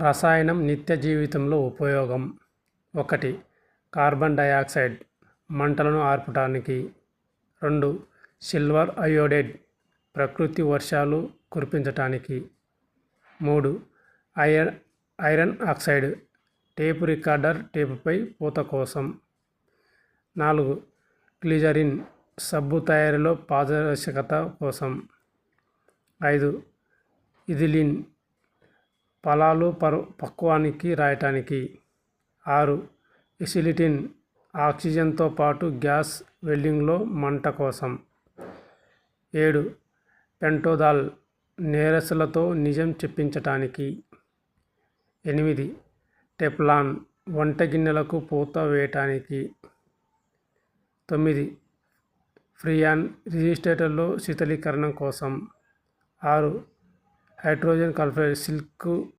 రసాయనం నిత్య జీవితంలో ఉపయోగం. ఒకటి కార్బన్ డయాక్సైడ్ మంటలను ఆర్పటానికి. రెండు సిల్వర్ అయోడైడ్ ప్రకృతి వర్షాలు కురిపించటానికి. మూడు iron iron oxide tape recorder టేపుపై పూత కోసం. నాలుగు గ్లిజరిన్ సబ్బు తయారీలో పారదర్శకత కోసం. ఐదు ఇథిలిన్ ఫలాలు పరు పక్వానికి రాయటానికి. ఆరు ఎసిలిటిన్ ఆక్సిజన్తో పాటు గ్యాస్ వెల్డింగ్లో మంట కోసం. ఏడు పెంటోదాల్ నేరసులతో నిజం చెప్పించటానికి. ఎనిమిది టెప్లాన్ వంట గిన్నెలకు పూత వేయటానికి. తొమ్మిది ఫ్రియాన్ రిజిస్ట్రేటర్లో శీతలీకరణం కోసం. ఆరు హైడ్రోజన్ కల్ఫైడ్ సిల్క్